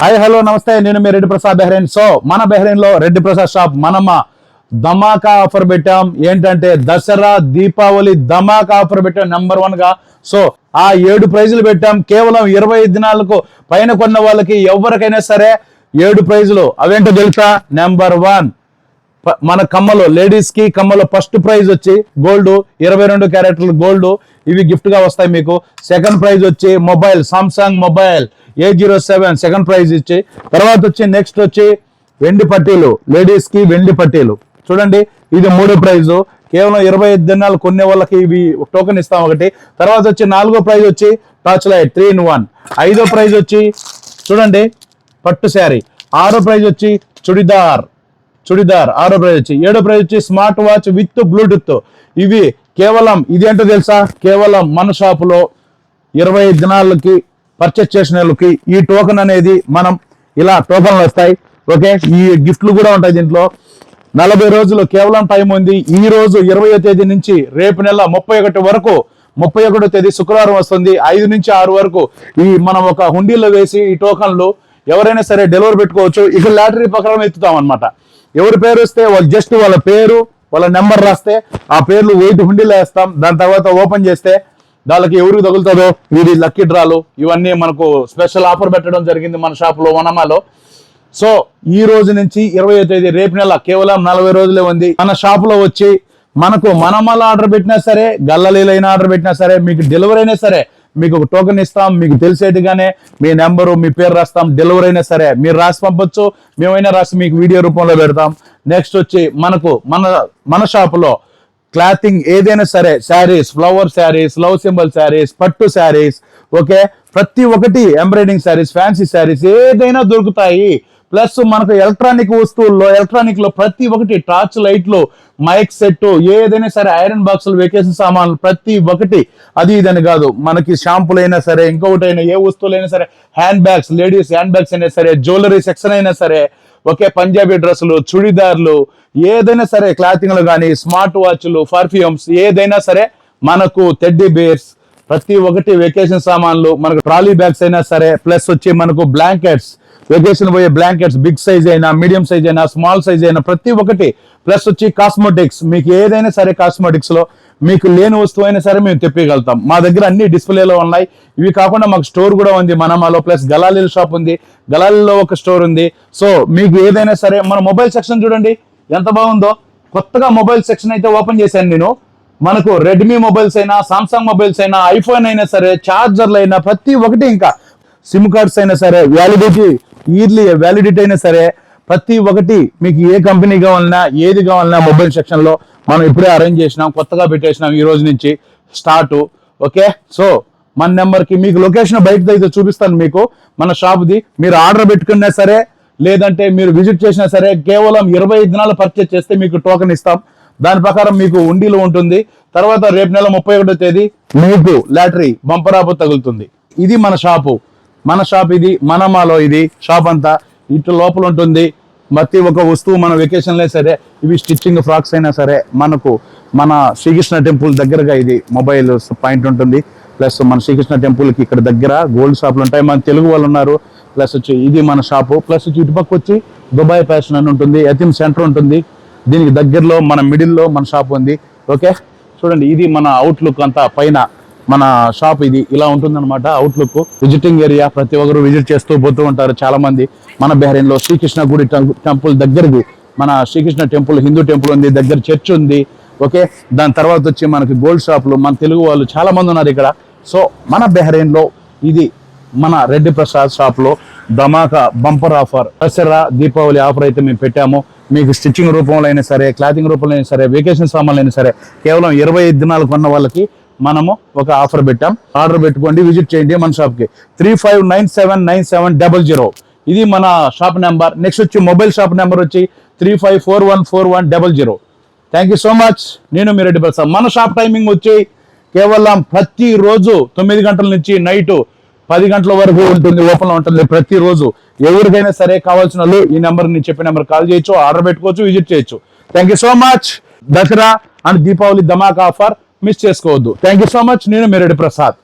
Hi hello నమస్తే. నేను మీ రెడ్డి ప్రసాద్ బెహ్రెయిన్. సో మన బెహ్రెయిన్లో రెడ్డి ప్రసాద్ షాప్ మనమ్మ ధమాకా ఆఫర్ పెట్టాం. ఏంటంటే దసరా దీపావళి ధమాకా ఆఫర్ పెట్టాం నెంబర్ వన్గా. సో ఆ ఏడు ప్రైజులు పెట్టాం. కేవలం ఇరవై దినాలకు పైన కొన్న వాళ్ళకి ఎవరికైనా సరే ఏడు ప్రైజులు. అవేంటో తెలుసా? Number one. ప- మన కమ్మలు లేడీస్కి కమ్మలు ఫస్ట్ ప్రైజ్ వచ్చి గోల్డ్ ఇరవై రెండు క్యారెక్టర్లు గోల్డ్. ఇవి గిఫ్ట్గా వస్తాయి మీకు. సెకండ్ ప్రైజ్ వచ్చి mobile Samsung mobile. A zero seven second prize ఇచ్చి తర్వాత వచ్చి నెక్స్ట్ వచ్చి వెండి పట్టీలు లేడీస్కి వెండి పట్టీలు. చూడండి ఇది మూడో ప్రైజు కేవలం ఇరవై ఐదు దినాలు కొనే వాళ్ళకి ఇవి టోకెన్ ఇస్తాం ఒకటి. తర్వాత వచ్చి నాలుగో ప్రైజ్ వచ్చి torch light three in one ఐదో ప్రైజ్ వచ్చి చూడండి పట్టు శారీ. ఆరో ప్రైజ్ వచ్చి చుడిదార్. చుడిదార్ ఆరో ప్రైజ్ వచ్చి. ఏడో ప్రైజ్ వచ్చి స్మార్ట్ వాచ్ విత్ బ్లూటూత్ ఇవి కేవలం ఇది ఏంటో తెలుసా? కేవలం మన షాపులో ఇరవై ఐదు దినాలకి పర్చేస్ చేసిన వాళ్ళకి ఈ టోకెన్ అనేది మనం ఇలా టోకన్లు వస్తాయి. ఓకే ఈ గిఫ్ట్లు కూడా ఉంటాయి దీంట్లో. నలభై రోజులు కేవలం టైం ఉంది. ఈ రోజు ఇరవయో తేదీ నుంచి రేపు నెల ముప్పై ఒకటి వరకు ముప్పై ఒకటో తేదీ శుక్రవారం వస్తుంది. ఐదు నుంచి ఆరు వరకు ఈ మనం ఒక హుండీలో వేసి ఈ టోకన్లు ఎవరైనా సరే డెలివరీ పెట్టుకోవచ్చు. ఇక లాటరీ ప్రకారం ఎత్తుతాం అనమాట ఎవరి పేరు వస్తే వాళ్ళు జస్ట్ వాళ్ళ పేరు వాళ్ళ నెంబర్ రాస్తే ఆ పేర్లు వెయిట్ హుండీలో వేస్తాం. దాని తర్వాత ఓపెన్ చేస్తే వాళ్ళకి ఎవరికి తగులుతుందో? వీరి లక్కీ డ్రాలు. ఇవన్నీ మనకు స్పెషల్ ఆఫర్ పెట్టడం జరిగింది మన షాపులో వనమాలో. సో ఈ రోజు నుంచి ఇరవై తేదీ రేపు నెల కేవలం నలభై రోజులే ఉంది. మన షాపులో వచ్చి మనకు మనమల ఆర్డర్ పెట్టినా సరే గల్లలీలైన ఆర్డర్ పెట్టినా సరే మీకు డెలివరీ అయినా సరే మీకు ఒక టోకెన్ ఇస్తాం మీకు తెలిసేదిగానే మీ నెంబరు మీ పేరు రాస్తాం డెలివరీ అయినా సరే. మీరు రాసి పంపొచ్చు మేమైనా రాసి మీకు వీడియో రూపంలో పెడతాం. నెక్స్ట్ వచ్చి మనకు మన మన షాపులో క్లాతింగ్ ఏదైనా సరే sarees flower sarees love symbol sarees పట్టు శారీస్ ఓకే? ప్రతి ఒక్కటి ఎంబ్రాయిడింగ్ శారీస్ ఫ్యాన్సీ శారీస్ ఏదైనా దొరుకుతాయి. ప్లస్ మనకు ఎలక్ట్రానిక్ వస్తువుల్లో ఎలక్ట్రానిక్లో ప్రతి ఒక్కటి టార్చ్ లైట్లు మైక్ సెట్ ఏదైనా సరే ఐరన్ బాక్సులు వెకేషన్ సామాన్లు ప్రతి ఒక్కటి. అది ఇదని కాదు మనకి షాంపులు అయినా సరే ఇంకొకటి అయినా ఏ వస్తువులైనా సరే hand bags ladies hand bags అయినా సరే జ్యువెలరీ సెక్షన్ అయినా సరే ఒకే పంజాబీ డ్రెస్సులు చుడిదార్లు ఏదైనా సరే క్లాతింగ్లు కానీ స్మార్ట్ వాచ్లు పర్ఫ్యూమ్స్ ఏదైనా సరే మనకు టెడ్డీ బేర్స్ ప్రతి ఒక్కటి వెకేషన్ సామాన్లు మనకు ట్రాలీ బ్యాగ్స్ అయినా సరే ప్లస్ వచ్చి మనకు బ్లాంకెట్స్ వెకేషన్ పోయే బ్లాంకెట్స్ బిగ్ సైజ్ అయినా మీడియం సైజ్ అయినా స్మాల్ సైజ్ అయినా ప్రతి ఒక్కటి ప్లస్ వచ్చి కాస్మోటిక్స్. మీకు ఏదైనా సరే కాస్మోటిక్స్లో మీకు లేని వస్తువు అయినా సరే మేము తెప్పగలుగుతాం మా దగ్గర అన్ని డిస్ప్లేలో ఉన్నాయి. ఇవి కాకుండా మాకు స్టోర్ కూడా ఉంది మనమాలో. ప్లస్ గలాలీల షాప్ ఉంది. గలాలీలో ఒక స్టోర్ ఉంది. సో మీకు ఏదైనా సరే మన మొబైల్ సెక్షన్ చూడండి. ఎంత బాగుందో. కొత్తగా మొబైల్ సెక్షన్ అయితే ఓపెన్ చేశాను నేను. మనకు రెడ్మీ మొబైల్స్ అయినా సామ్సంగ్ మొబైల్స్ అయినా ఐఫోన్ అయినా సరే చార్జర్లు అయినా ప్రతి ఒక్కటి ఇంకా. సిమ్ కార్డ్స్ అయినా సరే వ్యాలిడిటీ ఇయర్లీ వ్యాలిడిటీ అయినా సరే ప్రతి ఒక్కటి మీకు ఏ కంపెనీ కావాలన్నా ఏది కావాలన్నా మొబైల్ సెక్షన్లో మనం ఇప్పుడే అరేంజ్ చేసినాం కొత్తగా పెట్టేసినాం ఈ రోజు నుంచి స్టార్ట్. ఓకే? సో మన నెంబర్కి మీకు లొకేషన్ బయటది అయితే చూపిస్తాను మీకు. మన షాప్ది మీరు ఆర్డర్ పెట్టుకున్నా సరే లేదంటే మీరు విజిట్ చేసినా సరే కేవలం ఇరవై ఐదు దినాలు పర్చేస్ చేస్తే మీకు టోకెన్ ఇస్తాం. దాని ప్రకారం మీకు ఉండీలు ఉంటుంది. తర్వాత రేపు నెల ముప్పై ఒకటో తేదీ మీకు లాటరీ బంపరాపు తగులుతుంది. ఇది మన షాపు మన షాప్ ఇది మనమాలో ఇది. షాప్ అంతా ఇటు లోపల ఉంటుంది. ప్రతి ఒక్క వస్తువు మన వెకేషన్లే సరే ఇవి స్టిచ్చింగ్ ఫ్రాక్స్ అయినా సరే మనకు మన శ్రీకృష్ణ టెంపుల్ దగ్గరగా ఇది మొబైల్ పాయింట్ ఉంటుంది. ప్లస్ మన శ్రీకృష్ణ టెంపుల్కి ఇక్కడ దగ్గర గోల్డ్ షాపులు ఉంటాయి. మన తెలుగు వాళ్ళు ఉన్నారు. ప్లస్ వచ్చి ఇది మన షాపు ప్లస్ వచ్చి ఇటుపక్క వచ్చి దుబాయ్ ఫ్యాషన్ అని ఉంటుంది. ఎథిమ్ సెంటర్ ఉంటుంది. దీనికి దగ్గరలో మన మిడిల్లో మన షాప్ ఉంది. ఓకే చూడండి ఇది మన అవుట్లుక్ అంతా పైన. మన షాప్ ఇది ఇలా ఉంటుందన్నమాట. అవుట్లుక్ విజిటింగ్ ఏరియా ప్రతి ఒక్కరు విజిట్ చేస్తూ పోతూ ఉంటారు చాలా మంది మన బెహరీన్లో శ్రీకృష్ణ గుడి టెంపుల్ దగ్గరకు మన శ్రీకృష్ణ టెంపుల్ హిందూ టెంపుల్ ఉంది దగ్గర చర్చ్ ఉంది. ఓకే? దాని తర్వాత వచ్చి మనకి గోల్డ్ షాపులు మన తెలుగు వాళ్ళు చాలా మంది ఉన్నారు ఇక్కడ. సో మన బెహరీన్లో ఇది మన రెడ్డి ప్రసాద్ షాప్లో ధమాకా bumper offer Dasara Deepavali offer అయితే మేము పెట్టాము. మీకు స్టిచ్చింగ్ రూపంలో అయినా సరే క్లాతింగ్ రూపంలో అయినా సరే వెకేషన్ సామాన్లు అయినా సరే కేవలం ఇరవై ఐదు దినాలు కొన్న వాళ్ళకి మనము ఒక ఆఫర్ పెట్టాం. ఆర్డర్ పెట్టుకోండి విజిట్ చేయండి మన షాప్కి. Three five nine seven nine seven double zero ఇది మన షాప్ నెంబర్. నెక్స్ట్ వచ్చి మొబైల్ షాప్ నెంబర్ వచ్చి three five four one four one double zero thank you so much నేను మీ రెడ్డి ప్రసాద్. మన షాప్ టైమింగ్ వచ్చి కేవలం ప్రతి రోజు తొమ్మిది గంటల నుంచి నైట్ పది గంటల వరకు ఉంటుంది ఓపెన్ ఉంటుంది. ప్రతిరోజు ఎవరికైనా సరే కావాల్సిన వాళ్ళు ఈ నెంబర్ నేను చెప్పిన నెంబర్ కాల్ చేయొచ్చు ఆర్డర్ పెట్టుకోవచ్చు విజిట్ చేయొచ్చు. Thank you so much Dasara and Deepavali Dhamaka offer. Miss చేసుకోవద్దు. థ్యాంక్ యూ సో మచ్ నేను మెరడి ప్రసాద్.